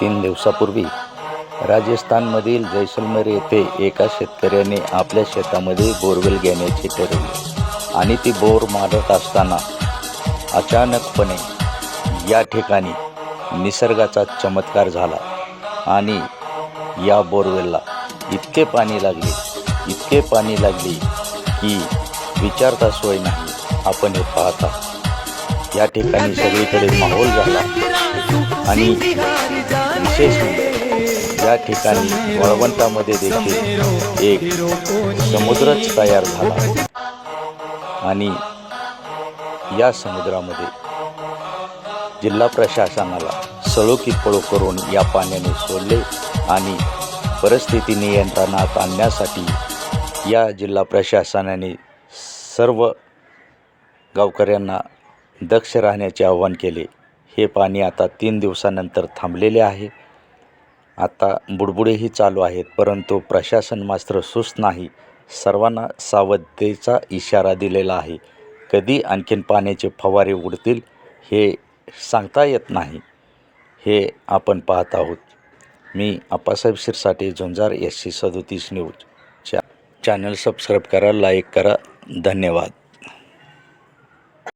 तीन दिवसापूर्वी राजस्थानमधील जैसलमेर येथे एका शेतकऱ्याने आपल्या शेतामध्ये बोरवेल घेण्याचे ठरवले. आणि ती बोर मारत असताना अचानकपणे या ठिकाणी निसर्गाचा चमत्कार झाला आणि या बोरवेलला इतके पाणी लागले इतके पाणी लागले की विचारता सोय नाही आपण हे पाहता. या ठिकाणी सगळीकडे माहोल झाला. आणि विशेष म्हणजे या ठिकाणी वळवंटामध्ये देखील एक समुद्रच तयार झाला. आणि या समुद्रामध्ये जिल्हा प्रशासनाला सळोकी पळो करून या पाण्याने सोडले आणि परिस्थिती नियंत्रणात आणण्यासाठी या जिल्हा प्रशासनाने सर्व गावकऱ्यांना दक्ष राहण्याचे आवाहन केले. हे पाणी आता तीन दिवसानंतर थांबलेले आहे. आता बुडबुडेही चालू आहेत परंतु प्रशासन मात्र सुस्त नाही. सर्वांना सावधतेचा इशारा दिलेला आहे. कधी आणखीन पाण्याचे फवारे उडतील हे सांगता येत नाही. हे आपण पाहत आहोत. मी आप्पासाहेब शिरसाटे झुंजार एस सी सदोतीस न्यूज. च्या चॅनल सबस्क्राईब करा लाईक करा. धन्यवाद.